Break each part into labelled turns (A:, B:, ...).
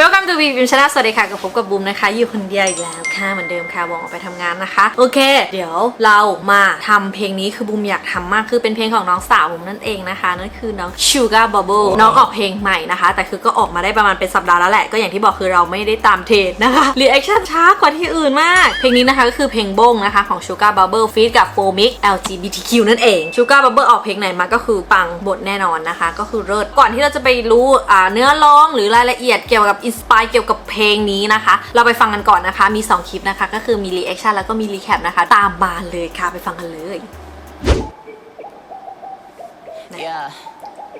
A: Welcome to v i m Channel สวัสดีค่ะกับผมกับบูมนะคะ อยู่คนเดียวอีกแล้วค่ะเหมือนเดิมค่ะวองออกไปทำงานนะคะ โอเค เดี๋ยวเรามาทำเพลงนี้คือบูมอยากทำมากคือเป็นเพลงของน้องสาวบูมนั่นเองนะคะนั่นคือน้อง Sugar Bubble น้องออกเพลงใหม่นะคะ แต่คือก็ออกมาได้ประมาณเป็นสัปดาห์แล้วแหละ ก็อย่างที่บอกคือเราไม่ได้ตามเทรนด์นะคะ reaction ช้ากว่าที่อื่นมาก เพลงนี้นะคะก็คือเพลงบงนะคะของ Sugar Bubble feat กับ f o m i x LGBTQ นั่นเอง Sugar Bubble ออกเพลงไหนมาก็คือปังบทแน่นอนนะคะ ก็คือเลิศก่อนที่เราจะไปรู้อ่าเนื้อร้องหรือรายละเอียดเกี่ยวกับอินสปายเกี่ยวกับเพลงนี้นะคะ เราไปฟังกันก่อนนะคะ มี 2 คลิปนะคะ ก็คือมี reaction แล้วก็มี recap นะคะ ตามมาเลยค่ะ ไปฟังกันเลย
B: Yeah.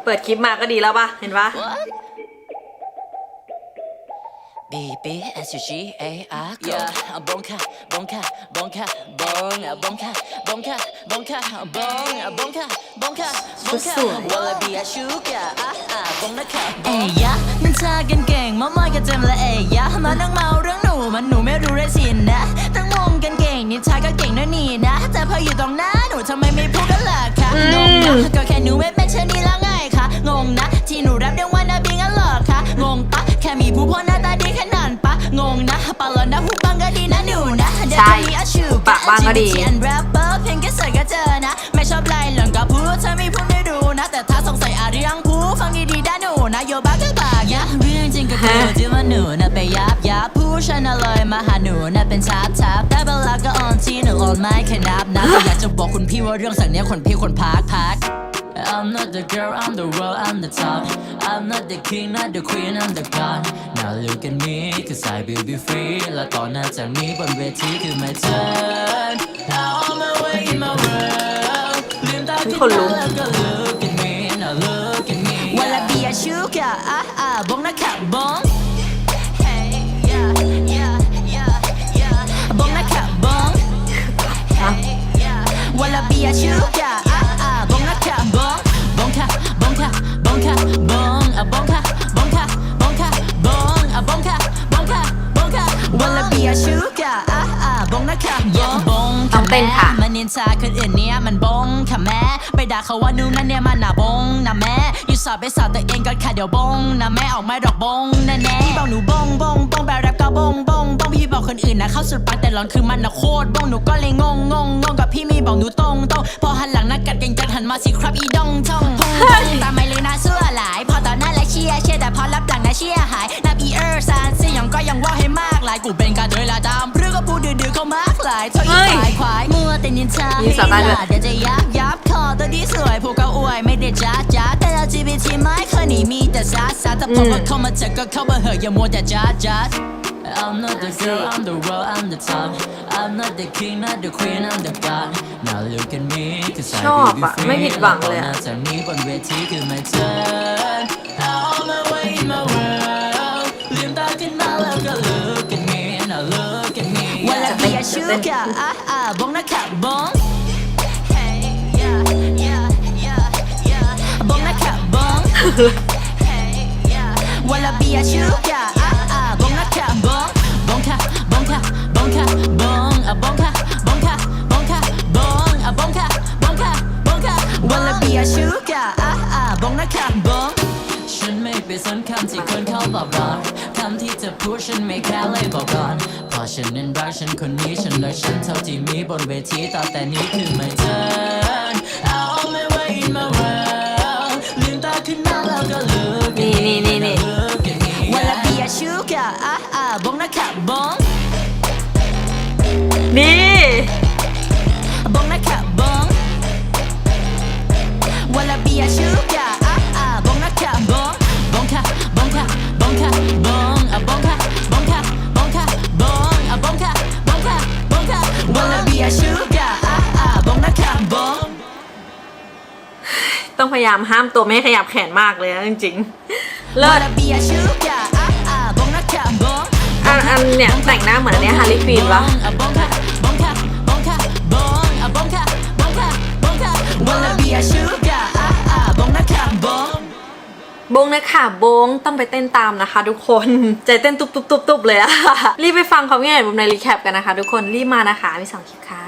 A: เปิดคลิปมาก็ดีแล้วปะเห็นปะ
B: What? B B S U G A R Yeah, bonka, bonka, bonka, bong, bonka, bonka, bonka, bong, bonka, bonka, bonka. Wanna be a sugar, ah ah, bonka, เอ้ยยะมันชากันเก่งมามอยกันเต็มละเอ้ยยะมานั่งเมาเรื่องหนูมันหนูไม่รู้เลยสินะตั้งวงกันเก่งนิชาก็เก่งนะนี่นะ แต่พออยู่ตรงหน้าหนูทำไมไม่พูดกันล่ะคะงงนะก็แค่หนูไม่เป็นเช่นนี้แล้วไงคะงงนะ ที่หนูรับเรื่องว่านาบิงั้นเหรอคะงงปะแค่มีผู้พ่อหน้าตาดีแค่นั้นปะงงนะปะแล้วนะผู้บังก็ดีนะหนูนะเดี๋ยวจะมีอาชู
A: ปากบ้างก็ดี
B: อันแรปเปอร์เพลงแค่เสิร์ชก็เจอนะ ไม่ชอบไล่หลังกับ นูนะไปยับยับผู้ฉันน่ะเลยมาหาหนูนะเป็นชับชับได้เวลาก็ออนที่หนูออนไม่เคยนับนะแต่อยากจะบอกคุณพี่ว่าเรื่องสักเนี้ยคนพี่คนพักพัก I'm not the girl, I'm the world, I'm the top. I'm not the king, not the queen, I'm the god. Now look at me, cause I will be free. และต่อหน้าจากนี้บนเวทีคือ my turn. Now on my way in my world. ลืมตาขึ้น
A: คนลุ
B: มากแล้วก็ look at me, now look at me. Wanna be a sugar, ah ah, บงนะครับบง
A: ต้องเต้นค่ะ
B: มันนินทาคนอื่นเนี่ยมันบงค่ะแม่ไปด่าเขาว่านู่นนั่นเนี่ยมันน่ะบงนะแม่อยู่สอบไปสอบตัวเองก่อนค่ะเดี๋ยวบงนะแม่ออกไม่ดอกบงแน่แน่ๆพี่บอกหนูบงบงบงแบบแรปก็บงบงบงพี่บอกคนอื่นนะเข้าสุดปังแต่หลอนคือมันนะโคตรบงหนูก็เลยงงงงงงกับพี่มีบอกหนูตรงตรงพอหันหลังนักกัดกันกันหันมาสิครับอีดงทงทงทงตามไม่เลยนะเสื้อหลาย พอตอนหน้าและเชียร์เชียร์แต่พอรับหลังนะเชียร์หายนับอีเออร์ซานซี่ยังก็ยังว่าให้มากหลายกูเป็นการเดินละดาากหลายเท่าอีฝ่ายควายมัวแต่นินทา
A: มีสาระด้วย
B: เดี๋ยวจะยับยับคอตัวดีสวยผูกก็อวยไม่ได้จ้าจ้าแต่ LGBT ไม่เคยหนีมีแต่ซาซาถ้าผมก็เข้ามาเจอก็เข้ามาเหอะอย่ามัวแต่จ้าจ้า I'm not the girl, I'm the world, I'm the top. I'm not the king, not the queen, I'm the god. Now look at me, cause I
A: ชอบ
B: will be
A: อะ
B: free.
A: ไม่ผิดหวังเลยอะ
B: และต่อหน้าจากนี้บนเวทีคือ my turn. Now on ะคะบงบงค่ะบงค่ะบงค่ะบงอะบงค่ะบงค่ะบงค่ะบงอะบงค่ะบงค่ะบงค่ะ Wanna be a sugar, ah ah, บงนะคะบงฉันไม่ไปสนคำที่คนเขาบอกหรอกคำที่จะพูดฉันไม่แค่เลยบอกก่อนเพราะฉันนั้นรักฉันคนนี้ฉันรักฉันเท่าที่มีบนเวทีต่อแต่นี้คือ my turn Out on my way in my world ลืมตาขึ้นมาแล้วก็ look at
A: นี่
B: me
A: นี่นี่นี่
B: look at me Wanna be a sugar อะอะบงนะคะบง
A: นี่
B: บงนะคะบง Wanna be a sugar อะ
A: ต้องพยายามห้ามตัวไม่ให้ขยับแขนมากเลยนะจริงๆ เลิศ
B: Wanna be a sugar อะอะบงนะคะบง
A: อันอันเนี่ยแต่งหน้าเหมือนอันเนี้ฮาร์ลีควีนปะ
B: อะบงค่ะบงค่ะบงค่ะบงอะบงค่ะบงค่ะบงค่ะ Wanna be a sugar อะอะบงนะคะบง
A: บงนะคะบงต้องไปเต้นตามนะคะ ทุกคนใจเต้นตุบตุบตุบตุบเลยอะรีบไปฟังความคิดเห็นบุมในรีแคปกันนะคะ ทุกคนรีบมานะคะมีสองคลิปค่ะ